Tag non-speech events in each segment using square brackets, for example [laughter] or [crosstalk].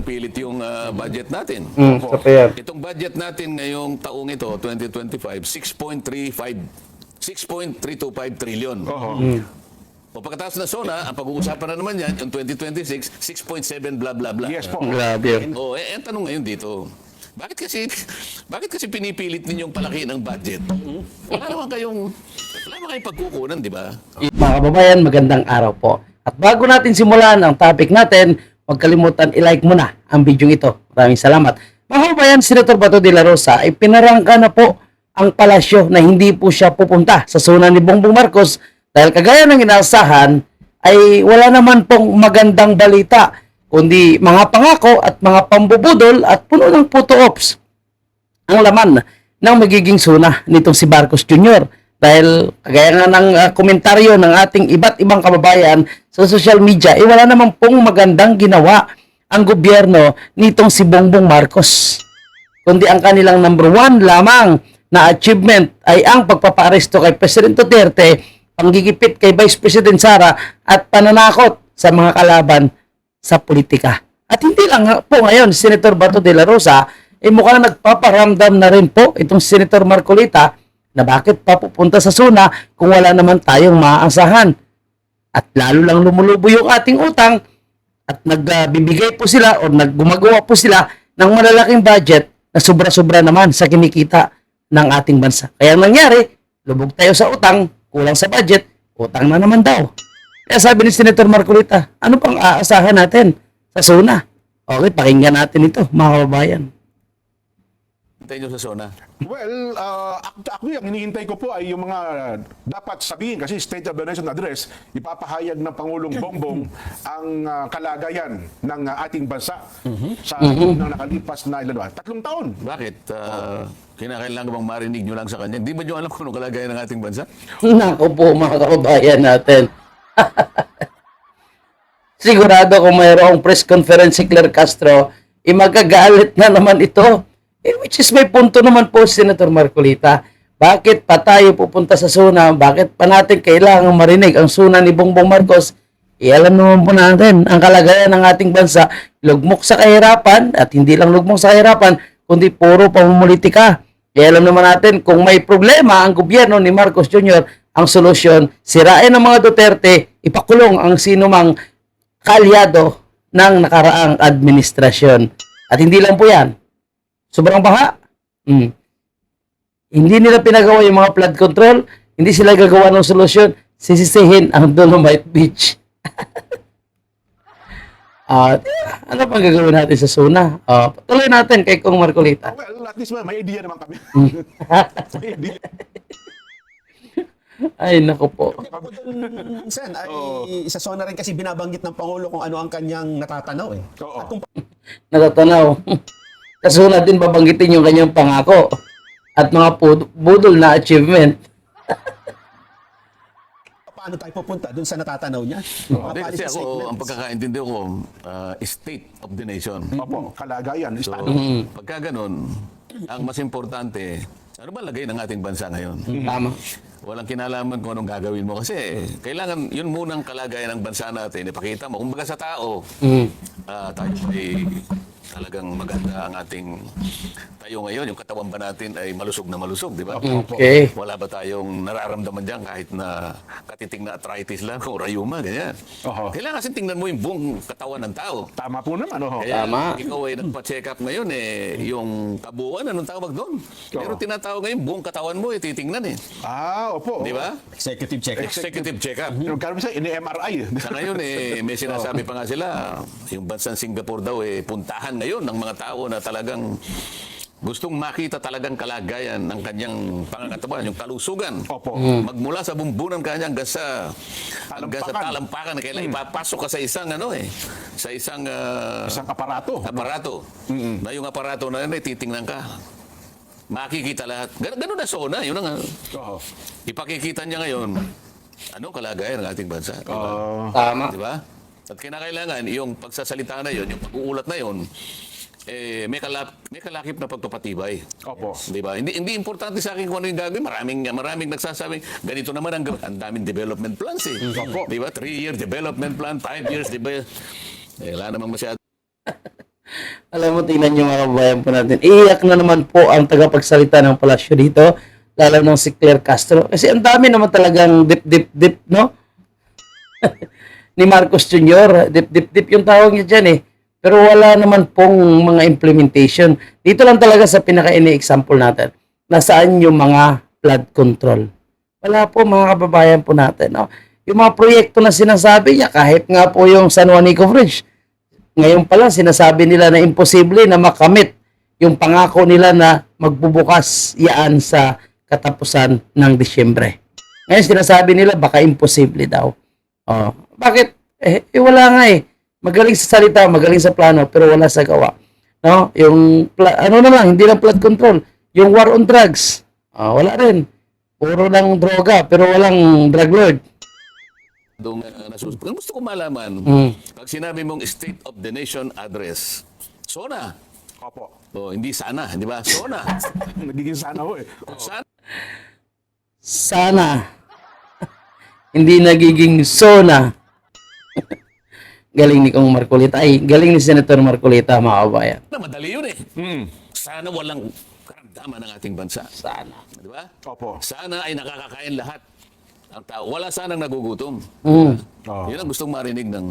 yung pilit yung ah, budget natin. Mm, pair. Itong budget natin ngayong taong ito, 2025, 6.35 6.325 trillion. O pagkatapos na SONA, ang pag-uusapan na naman yan, yung 2026, 6.7 blah blah blah. Yes po. Grabe. O, eh, ang tanong ngayon dito, bakit kasi [laughs] bakit kasi pinipilit ninyong palaki ng budget? Wala naman kayong wala naman kayong pagkukunan, di ba? Mga kababayan, magandang araw po. At bago natin simulan ang topic natin, huwag kalimutan i-like muna ang video ito. Maraming salamat. Mga kababayan, Senator Bato de la Rosa ay pinarangka na po ang palasyo na hindi po siya pupunta sa zona ni Bongbong Marcos dahil kagaya ng inaasahan ay wala naman pong magandang balita kundi mga pangako at mga pambubudol at puno ng photo ops ang laman ng magiging suna nitong si Marcos Jr. Dahil kagaya nga ng ah, komentaryo ng ating iba't ibang kababayan sa social media, eh wala naman pong magandang ginawa ang gobyerno nitong si Bongbong Marcos. Kundi ang kanilang number one lamang na achievement ay ang pagpapaaresto kay President Duterte, panggigipit kay Vice President Sara at pananakot sa mga kalaban sa politika. At hindi lang po ngayon, Senator Bato de la Rosa, eh mukhang nagpaparamdam na rin po itong Senator Marcolita na bakit pa pupunta sa SUNA kung wala naman tayong maaasahan. At lalo lang lumulubo yung ating utang at nagbibigay po sila o naggumagawa po sila ng malalaking budget na sobra-sobra naman sa kinikita ng ating bansa. Kaya ang nangyari, lubog tayo sa utang, kulang sa budget, utang na naman daw. Kaya sabi ni Senator Marcolita, ano pang aasahan natin sa SUNA? Okay, pakinggan natin ito, mga kababayan. Hintayin nyo sa SONA. Well, uh, act- actually, ang hinihintay ko po ay yung mga dapat sabihin kasi State of the Nation Address, ipapahayag ng Pangulong Bongbong [laughs] ang uh, kalagayan ng uh, ating bansa sa unang nakalipas na ilan ba? Tatlong taon. Bakit? Uh, kinakailangan bang marinig nyo lang sa kanya? Hindi ba nyo alam kung anong kalagayan ng ating bansa? Nako po mga kababayan natin. [laughs] Sigurado kung mayroong press conference si Claire Castro, eh magagalit na naman ito. Eh, which is may punto naman po Senator Marcolita. Bakit pa tayo pupunta sa SUNA? Bakit pa natin kailangan marinig ang SUNA ni Bongbong Marcos? Eh, alam naman po natin ang kalagayan ng ating bansa, lugmok sa kahirapan at hindi lang lugmok sa kahirapan, kundi puro pamumulitika. Eh, alam naman natin kung may problema ang gobyerno ni Marcos Jr., ang solusyon, sirain ang mga Duterte, ipakulong ang sinumang kaalyado ng nakaraang administrasyon. At hindi lang po yan. Sobrang baha. Mm. Hindi nila pinagawa yung mga flood control, hindi sila gagawa ng solusyon, sisisihin ang Dolomite Beach. [laughs] At ano pang gagawin natin sa SUNA? Ah, patuloy natin kay Kong Marcolita. Well, at least may idea naman kami. [laughs] may idea. [laughs] Ay, nako po. Sen, ay sa SONA rin kasi binabanggit ng Pangulo kung ano ang kanyang natatanaw eh. Oo. At kung natatanaw. Kasunod din babanggitin yung kanyang pangako at mga pud- budol na achievement. [laughs] paano tayo pupunta dun sa natatanaw niya. Hindi, Mga kasi policy ako, ang statements. pagkakaintindi ko, uh, state of the nation. Opo, kalagayan. So, estado. pagka ganun, ang mas importante, ano ba lagay ng ating bansa ngayon? Tama. Walang kinalaman kung anong gagawin mo kasi kailangan yun munang kalagayan ng bansa natin. Ipakita mo. Kumbaga sa tao, Mm. ah, tayo ay talagang maganda ang ating tayo ngayon. Yung katawan ba natin ay malusog na malusog, di ba? Okay. Wala ba tayong nararamdaman dyan kahit na katiting na arthritis lang o rayuma, ganyan. Oho. Kailangan kasi tingnan mo yung buong katawan ng tao. Tama po naman. Oh. Kaya Tama. ikaw ay nagpa-check up ngayon eh, yung kabuuan, anong tawag doon? Pero tinatawag ngayon, buong katawan mo eh, titingnan eh. Ah, opo. Di ba? Executive check. Executive check-up. Yung karami sa ini-MRI. Sa ngayon eh, may sinasabi pa nga sila, yung bansang Singapore daw eh, puntahan ngayon ng mga tao na talagang gustong makita talagang kalagayan ng kanyang pangangatawan, yung kalusugan. Opo. Magmula sa bumbunan kanya hanggang sa hanggang sa Talampakan. na kailangan ipapasok ka sa isang ano eh, sa isang ah, Isang aparato. aparato. Na yung aparato na yun, eh, titingnan ka. Makikita lahat. Gan ganun na sona, yun ang Oo. ipakikita niya ngayon. Anong kalagayan ng ating bansa? di ba? Ah, Tama. Di ba? At kinakailangan, yung pagsasalita na yon, yung pag-uulat na yon, eh, may, kalap, may kalakip na pagpapatibay. Opo. Di ba? Hindi, hindi importante sa akin kung ano yung gagawin. Maraming, maraming nagsasabing, ganito naman ang gawin. Ang daming development plans eh. Opo. Di ba? Three-year development plan, five years, di ba? Eh, wala namang masyado. [laughs] Alam mo, tingnan nyo mga kabayan po natin. Iyak na naman po ang tagapagsalita ng palasyo dito, lalo ng si Claire Castro. Kasi ang dami naman talagang dip, dip, dip, no? [laughs] Ni Marcos Jr., dip, dip, dip yung tawag niya dyan eh. Pero wala naman pong mga implementation. Dito lang talaga sa pinaka-ini-example natin. Nasaan yung mga flood control? Wala po mga kababayan po natin. No? Yung mga proyekto na sinasabi niya, kahit nga po yung San Juanico Bridge, ngayon pa lang sinasabi nila na imposible na makamit yung pangako nila na magbubukas yaan sa katapusan ng Disyembre. Ngayon sinasabi nila baka imposible daw. Oh, bakit? Eh, eh, wala nga eh. Magaling sa salita, magaling sa plano, pero wala sa gawa. No? Yung, pla- ano na lang, hindi lang flood control. Yung war on drugs, ah, wala rin. Puro lang droga, pero walang drug lord. Doon uh, nasus- Kung gusto ko malaman, Mm. pag sinabi mong State of the Nation address, SONA. Opo. O, hindi sana, di ba? SONA. [laughs] Nagiging sana ho eh. Sana. Sana. [laughs] hindi nagiging sona. Galing ni Kong Marcolita. Ay, galing ni Senator Marcolita, mga kabayan. Na, madali yun eh. Mm. Sana walang karamdaman ng ating bansa. Sana. Di ba? Opo. Sana ay nakakakain lahat ang tao. Wala sanang nagugutom. Mm. Oo. Yun ang gustong marinig ng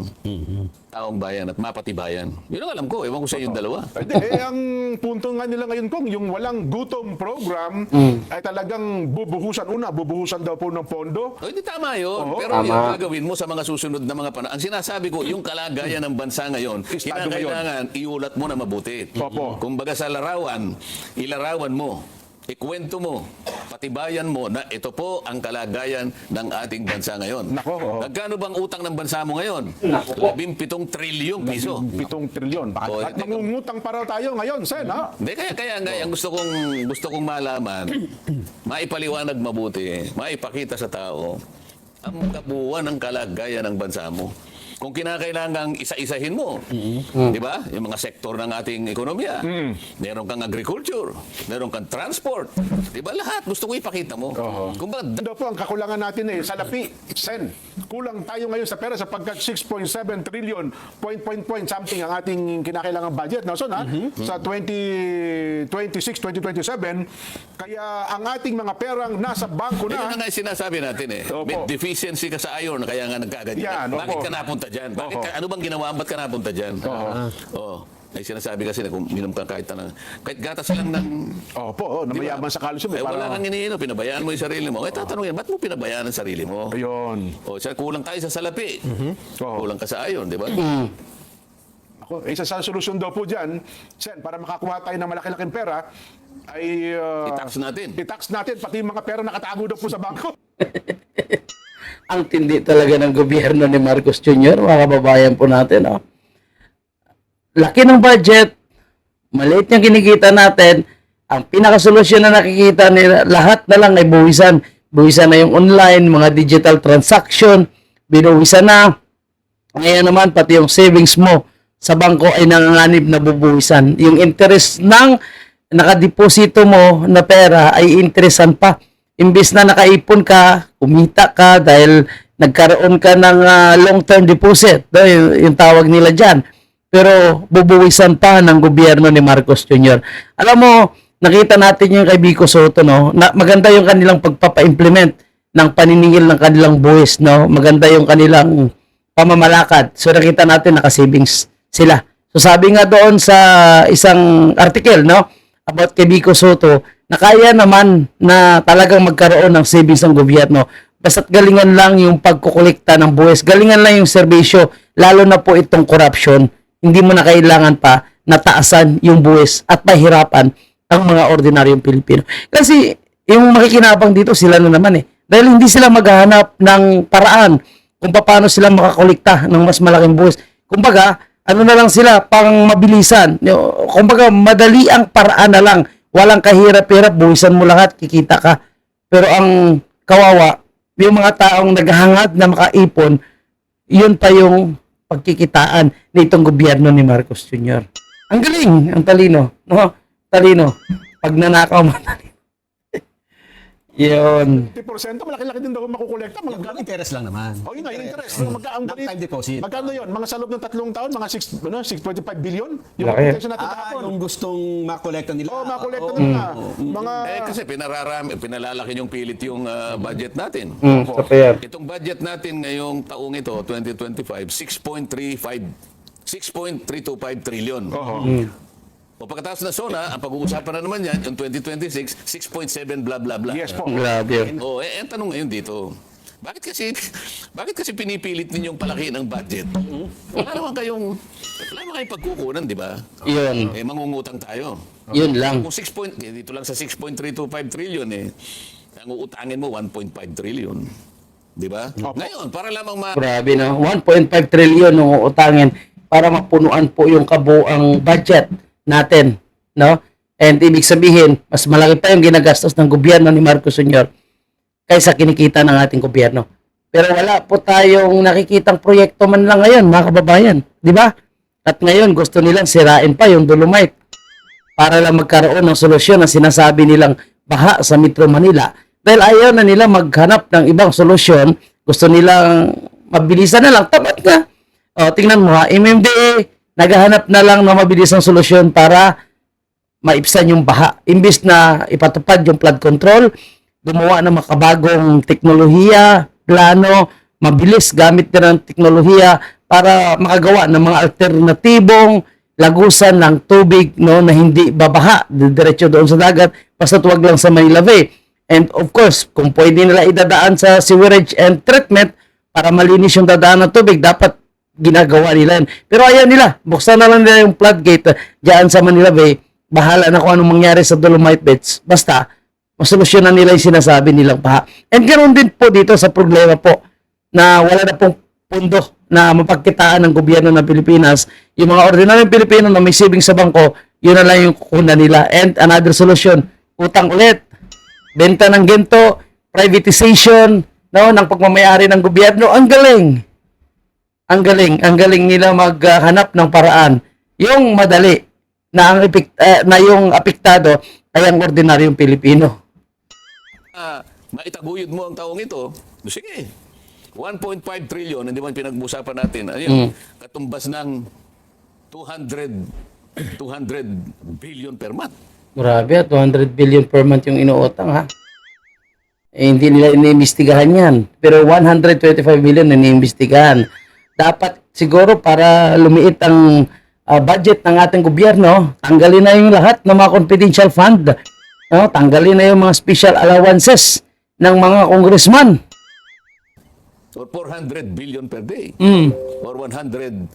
taong bayan at mapatibayan. Yun ang alam ko. Ewan ko sa yung dalawa. Hindi, eh, ang punto nga nila ngayon kong yung walang gutom program ay talagang bubuhusan una, bubuhusan daw po ng pondo. O, hindi tama yun. Oo, Pero tama. yung gagawin mo sa mga susunod na mga panahon. Ang sinasabi ko, yung kalagayan ng bansa ngayon, Estado kinakailangan iulat mo na mabuti. Opo. Kumbaga sa larawan, ilarawan mo, ikwento mo, patibayan mo na ito po ang kalagayan ng ating bansa ngayon. Nako, oo. Magkano bang utang ng bansa mo ngayon? Labing pitong trilyong piso. Pitong trilyon. Bakit? Oo, At mangungutang pa raw tayo ngayon, Sen, ha? Hindi, kaya, kaya nga, ang gusto kong, gusto kong malaman, maipaliwanag mabuti, maipakita sa tao, ang kabuuan ng kalagayan ng bansa mo. Kung kinakailangang isa-isahin mo, di ba? Yung mga sektor ng ating ekonomiya. Meron kang agriculture, meron kang transport. Di ba? Lahat gusto ko ipakita mo. Kung ba, Ano po ang kakulangan natin eh, salapi, Sen. Kulang tayo ngayon sa pera sapagkat 6.7 trillion, point, point, point, something ang ating kinakailangan budget. No, son, ha? Sa 2026, 2027, kaya ang ating mga perang nasa bangko na. na nga yung sinasabi natin eh. Opo. May deficiency ka sa iron, kaya nga nagkaganyan. Yan, Bakit opo. ka napunta dyan? Bakit ka, ano bang ginawa? Ba't ka napunta dyan? Oo. Oo. Ay sinasabi kasi na kung minom ka kahit na, kahit gatas lang ng... Opo, oh, na Di ba? mayaman sa calcium. Eh, Eh, wala kang iniino, pinabayaan mo yung sarili mo. Eh, tatanungin, ba't mo pinabayaan ang sarili mo? ayun. O, siya, kulang tayo sa salapi. Oo. Kulang ka sa ayon, di ba? Ako, isa sa solusyon daw po dyan, Sen, para makakuha tayo ng malaki-laking pera, ay... uh, I-tax natin. I-tax natin, pati yung mga pera nakatago daw po sa bangko. [laughs] Ang tindi talaga ng gobyerno ni Marcos Jr., mga kababayan po natin. No? Laki ng budget, maliit yung kinikita natin, ang pinakasolusyon na nakikita nila, lahat na lang ay buwisan. Buwisan na yung online, mga digital transaction, binuwisan na. Ngayon naman, pati yung savings mo sa bangko ay nanganganib na bubuwisan. Yung interest ng nakadeposito mo na pera ay interesan pa. Imbis na nakaipon ka, kumita ka dahil nagkaroon ka ng ah, long-term deposit. No, yung, yung tawag nila dyan. Pero bubuwisan pa ng gobyerno ni Marcos Jr. Alam mo, nakita natin yung kay Vico Soto, no? Na, maganda yung kanilang pagpapa-implement ng paniningil ng kanilang buwis, no? Maganda yung kanilang pamamalakad. So nakita natin naka-savings sila. So sabi nga doon sa isang article, no? About kay Vico Soto, na kaya naman na talagang magkaroon ng savings ng gobyerno. Basta't galingan lang yung pagkukolekta ng buwis. Galingan lang yung serbisyo, lalo na po itong corruption. Hindi mo na kailangan pa nataasan yung buwis at mahirapan ang mga ordinaryong Pilipino. Kasi yung makikinabang dito sila na naman eh. Dahil hindi sila maghahanap ng paraan kung paano sila makakolekta ng mas malaking buwis. Kumbaga, ano na lang sila, pang mabilisan. Kumbaga, madali ang paraan na lang. Walang kahirap-hirap, buwisan mo lahat, kikita ka. Pero ang kawawa, yung mga taong naghahangad na makaipon, yun pa yung pagkikitaan nitong gobyerno ni Marcos Jr. Ang galing, ang talino. No? Talino. Pag nanakaw. Yun. 50%, malaki-laki din daw makukolekta. Mga Yung interest lang naman. Oh, yun nga, yung interest. Magka, ang Lifetime deposit. Magkano yun? Mga sa loob ng tatlong taon, mga 6, ano, 6.25 billion? Yung Laki. protection natin Ah, kahapon. yung gustong makolekta nila. Oh, makolekta Oo. nila. Mga... Eh, kasi pinararami, pinalalaki yung pilit yung ah, budget natin. Mm, so pa yan. Itong budget natin ngayong taong ito, 2025, 6.35 6.325 trillion. O pagkatapos na SONA, ang pag-uusapan na naman yan, yung 2026, 6.7 bla bla bla. Yes po. Grabe. O, eh, ang tanong ngayon dito, bakit kasi [laughs] bakit kasi pinipilit ninyong palakihin ang budget? Wala naman kayong wala naman kayong pagkukunan, di ba? Yun. Eh mangungutang tayo. Yun lang. Kung 6 point, eh, dito lang sa 6.325 trillion eh, ang uutangin mo 1.5 trillion. Di ba? Ngayon, para lamang ma... Grabe no. 1.5 trillion ang utangin para mapunuan po yung kabuang budget natin, no? And ibig sabihin, mas malaki pa yung ginagastos ng gobyerno ni Marcos Sr. kaysa kinikita ng ating gobyerno. Pero wala po tayong nakikitang proyekto man lang ngayon, mga kababayan. Di ba? At ngayon, gusto nilang sirain pa yung Dolomite para lang magkaroon ng solusyon na sinasabi nilang baha sa Metro Manila. Dahil ayaw na nila maghanap ng ibang solusyon, gusto nilang mabilisan na lang. Tapat nga. O, tingnan mo ha, MMDA, naghahanap na lang ng mabilisang solusyon para maipsan yung baha. Imbis na ipatupad yung flood control, gumawa ng makabagong teknolohiya, plano, mabilis gamit na ng teknolohiya para makagawa ng mga alternatibong lagusan ng tubig no na hindi babaha diretso doon sa dagat basta tuwag lang sa Manila Bay. And of course, kung pwede nila idadaan sa sewerage and treatment para malinis yung dadaan ng tubig, dapat ginagawa nila. Pero ayaw nila, buksan na lang nila yung floodgate uh, dyan sa Manila Bay, bahala na kung anong mangyari sa Dolomite Beds. Basta, masolusyonan nila yung sinasabi nilang paha. And ganoon din po dito sa problema po na wala na pong pundo na mapagkitaan ng gobyerno ng Pilipinas. Yung mga ordinaryong Pilipino na may savings sa bangko, yun na lang yung kukunan nila. And another solution, utang ulit. Benta ng gento, privatization, no, ng pagmamayari ng gobyerno. Ang galing. Ang galing, ang galing nila maghanap ng paraan. Yung madali na ang epek- eh, na yung apektado ay ang ordinaryong Pilipino. Ah, maitaguyod mo ang taong ito, sige. 1.5 trillion, hindi man pinag-usapan natin. Ayun, katumbas ng 200 200 billion per month. Grabe, ah, 200 billion per month yung inuutang ha. Eh, hindi nila iniimbestigahan yan. Pero 125 billion na iniimbestigahan. Dapat siguro para lumiit ang ah, budget ng ating gobyerno, tanggalin na yung lahat ng mga confidential fund. No? Tanggalin na yung mga special allowances ng mga congressman. Or 400 billion per day. Mm. Or 170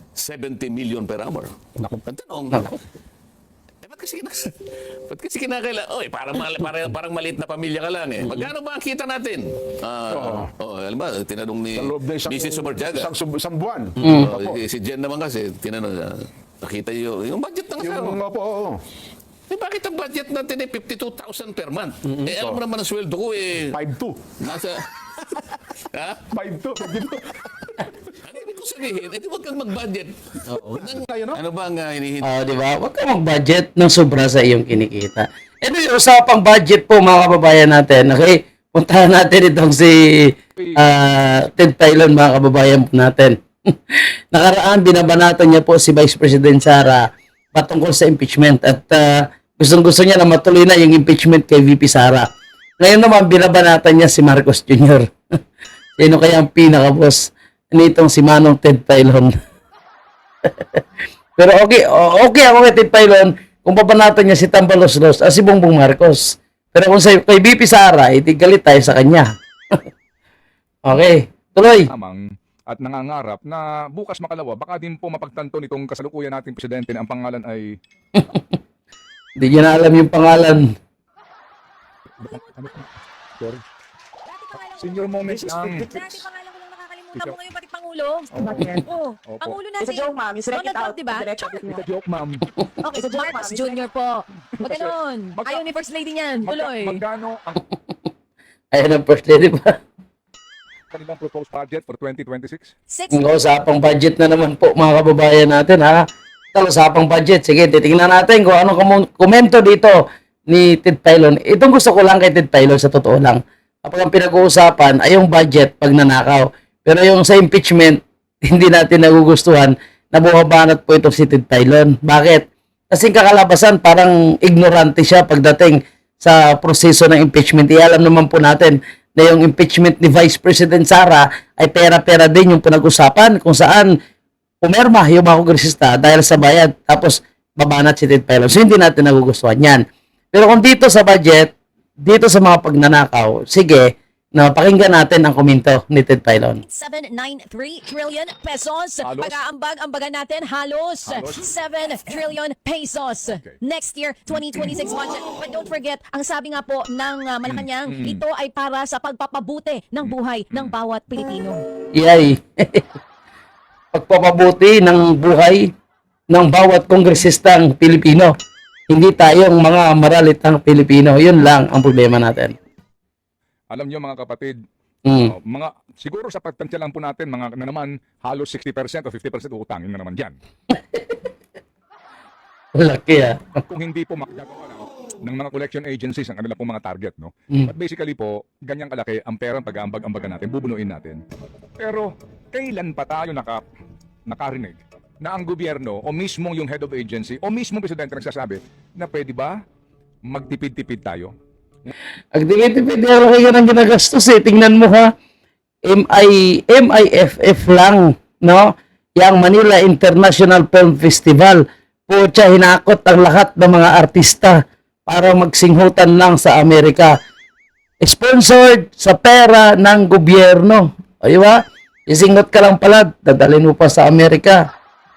million per hour. Ang tanong, eh, ba't kasi, [laughs] ba't kasi kinakaila, oy, parang, mal- parang, parang maliit na pamilya ka lang eh. Magkano ba ang kita natin? Ah, oh, alam ba, tinanong ni Sa loob na isang, Mrs. Sumarjaga. isang, sub- isang buwan. Oh, Opo. si, si Jen naman kasi, tinanong niya, nakita niyo, yung budget ng asawa. Yung, opo, oo. Eh, bakit ang budget natin eh 52,000 per month? Eh, alam mo naman ang sweldo ko eh, 5-2. nasa... [laughs] ha? [laughs] 5-2. Ibig ko sabihin? Eh, di huwag kang mag-budget. Oo. Tayo, no? Ano ba ang uh, hinihingi? Oh, di ba? Huwag ka mag-budget ng sobra sa iyong kinikita. Ito yung usapang budget po mga kababayan natin. Okay? Puntahan natin itong si ah, Ted Tylon mga kababayan po natin. [laughs] Nakaraan, binabanatan niya po si Vice President Sara patungkol sa impeachment at ah, gustong-gusto niya na matuloy na yung impeachment kay VP Sara. Ngayon naman, binabanatan niya si Marcos Jr. [laughs] Sino kaya ang pinaka-boss nitong si Manong Ted Tylon? [laughs] Pero okay, okay ako kay Ted Pailon kung papanatan niya si Tambalos Los at si Bongbong Marcos. Pero kung sa kay BP Sara, iti galit tayo sa kanya. [laughs] okay, tuloy. lamang at nangangarap na bukas makalawa baka din po mapagtanto nitong kasalukuyan nating presidente na ang pangalan ay [laughs] Hindi niya na alam yung pangalan. senior moments lang Ikaw. mo ngayon pati Pangulo. Oo. Opo. Pangulo It's natin. a joke, ma'am. You select it Donald Trump, out. di ba? Diretso. it's a joke ma'am Okay, It's a joke, Marcos ma'am. Jr. po. Wag ganun. Magka- Ayaw ni First Lady niyan. Magka, Tuloy. magkano ang Ayan ang first lady pa. kanilang proposed budget for 2026 Six. Ang usapang budget na naman po mga kababayan natin ha. Ito, usapang budget. Sige, titingnan natin kung anong kumo- komento dito ni Ted Pailon. Itong gusto ko lang kay Ted Pailon sa totoo lang. kapag ang pinag-uusapan ay yung budget pag nanakaw. Pero yung sa impeachment, [laughs] hindi natin nagugustuhan na bumabanat po ito si Ted Filon. Bakit? Kasi kakalabasan, parang ignorante siya pagdating sa proseso ng impeachment. Ialam naman po natin na yung impeachment ni Vice President Sara ay pera-pera din yung pinag-usapan kung saan pumerma yung mga kongresista dahil sa bayad. Tapos babanat si Ted Filon. So hindi natin nagugustuhan yan. Pero kung dito sa budget, dito sa mga pagnanakaw, sige, na pakinggan natin ang komento ni Ted Filon. 793 trillion pesos. Halos? Pag-aambag, ambagan natin, halos, Halos? 7 trillion pesos. Okay. Next year, 2026 budget. But don't forget, ang sabi nga po ng uh, Malacanang, ito ay para sa pagpapabuti ng buhay ng bawat Pilipino. Yay! [laughs] Pagpapabuti ng buhay ng bawat kongresistang Pilipino. Hindi tayong mga maralitang Pilipino. Yun lang ang problema natin. Alam niyo mga kapatid, Mm. oh, mga siguro sa pagtansya lang po natin mga na naman halos 60% o 50% utangin na naman diyan. Laki [laughs] ah. Kung hindi po makagagawa lang ng mga collection agencies ang kanila pong mga target, no? Mm. But basically po, ganyang kalaki ang perang pag-aambag-ambagan natin, bubunuin natin. Pero kailan pa tayo naka nakarinig na ang gobyerno o mismong yung head of agency o mismong presidente nagsasabi na pwede ba magtipid-tipid tayo? Ang tipid-tipid na laki ka ng ginagastos eh. Tingnan mo ha. MI, MIFF lang, no? Yang Manila International Film Festival. Pucha, hinakot ang lahat ng mga artista para magsinghutan lang sa Amerika. Sponsored sa pera ng gobyerno. O, di ba? Isingot ka lang pala, dadalhin mo pa sa Amerika.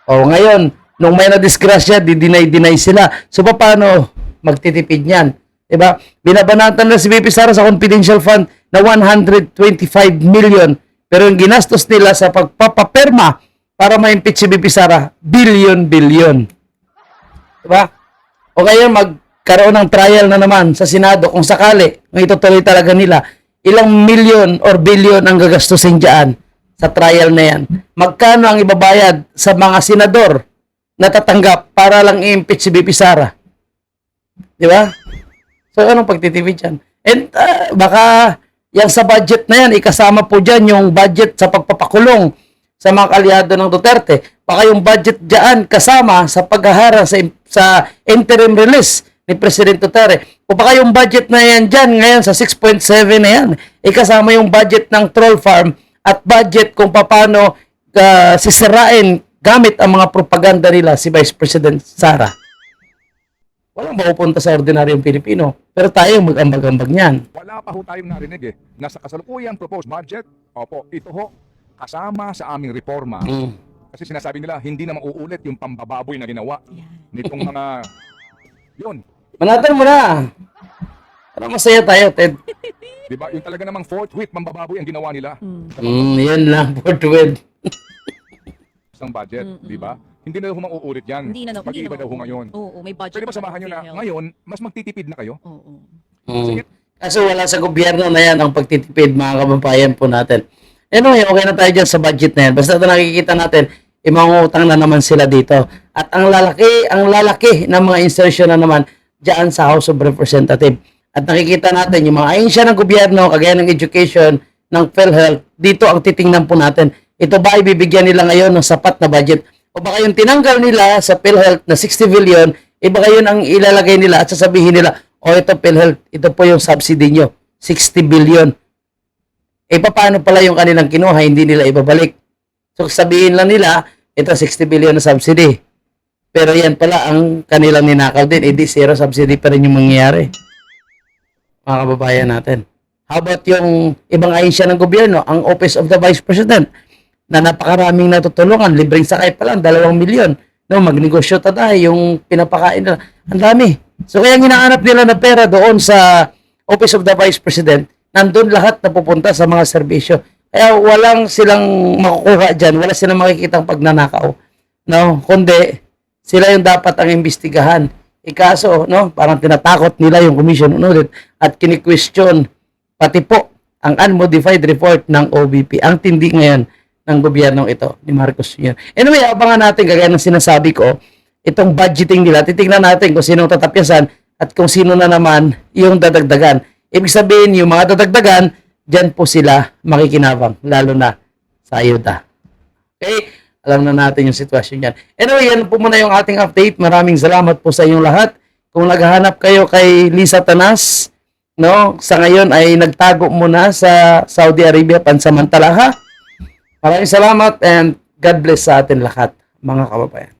O ngayon, nung may na-disgrasya, di-deny-deny sila. So, paano magtitipid niyan? Diba? Binabanatan na si BP Sara sa confidential fund na 125 million. Pero yung ginastos nila sa pagpapaperma para ma-impeach si BP Sara, billion-billion. Diba? O ngayon, magkaroon ng trial na naman sa Senado kung sakali, kung itutuloy talaga nila, ilang million or billion ang gagastusin dyan sa trial na yan. Magkano ang ibabayad sa mga senador na tatanggap para lang i-impeach si BP Sara? Di ba? So, anong pagtitipid dyan? And ah, baka yan sa budget na yan, ikasama po dyan yung budget sa pagpapakulong sa mga kalyado ng Duterte. Baka yung budget dyan kasama sa paghahara sa, sa interim release ni President Duterte. O baka yung budget na yan dyan ngayon sa 6.7 na yan, ikasama yung budget ng troll farm at budget kung paano uh, sisirain gamit ang mga propaganda nila si Vice President Sara walang mapupunta sa ordinaryong Pilipino. Pero tayo mag-ambag-ambag niyan. Wala pa ho tayong narinig eh. Nasa kasalukuyang proposed budget, opo, ito ho, kasama sa aming reforma. Kasi sinasabi nila, hindi na mauulit yung pambababoy na ginawa nitong mga, [laughs] yun, Manatan mo na. Para masaya tayo, Ted. di ba? Yung talaga namang fourth whip, pambababoy ang ginawa nila Mm, yan lang, for [laughs] sa budget, di ba? Hindi na ho mauulit yan. Hindi na, no, hindi Mag-iiba na. daw ho ngayon. Oo, may budget. Pwede ba pa samahan nyo na PhilHealth. ngayon, mas magtitipid na kayo? Oo. Mm. Kaso wala sa gobyerno na yan ang pagtitipid, mga kababayan po natin. Anyway, okay na tayo dyan sa budget na yan. Basta ito nakikita natin, imangutang na naman sila dito. At ang lalaki, ang lalaki ng mga insertion na naman dyan sa House of Representatives. At nakikita natin yung mga ahensya ng gobyerno, kagaya ng education, ng PhilHealth, dito ang titingnan po natin. Ito ba ibibigyan nila ngayon ng sapat na budget? O baka yung tinanggal nila sa PhilHealth na 60 billion, eh baka yun ang ilalagay nila at sasabihin nila, o ito PhilHealth, ito po yung subsidy nyo, 60 billion. Eh paano pala yung kanilang kinuha, hindi nila ibabalik. So sabihin lang nila, ito 60 billion na subsidy. Pero yan pala ang kanilang ninakaw din, edi zero subsidy pa rin yung mangyayari. Mga kababayan natin. How about yung ibang ahensya ng gobyerno, ang Office of the Vice President, na napakaraming natutulungan, libreng sakay pa lang, dalawang milyon. No, magnegosyo ta tayo, yung pinapakain nila. Ang dami. So kaya ginaanap nila na pera doon sa Office of the Vice President, nandun lahat na pupunta sa mga serbisyo. Kaya walang silang makukuha dyan, wala silang makikitang pagnanakaw. No, kundi sila yung dapat ang imbestigahan. Ikaso, no, parang tinatakot nila yung commission on audit at kini-question pati po ang unmodified report ng OBP. Ang tindi ngayon ng gobyernong ito ni Marcos Jr. Anyway, abangan natin kagaya ng sinasabi ko, itong budgeting nila, titingnan natin kung sino tatapyasan at kung sino na naman yung dadagdagan. Ibig sabihin, yung mga dadagdagan, dyan po sila makikinabang, lalo na sa ayuda. Okay? Alam na natin yung sitwasyon yan. Anyway, yan po muna yung ating update. Maraming salamat po sa inyong lahat. Kung naghahanap kayo kay Lisa Tanas, no, sa ngayon ay nagtago muna sa Saudi Arabia pansamantala ha. Maraming salamat and God bless sa atin lahat, mga kababayan.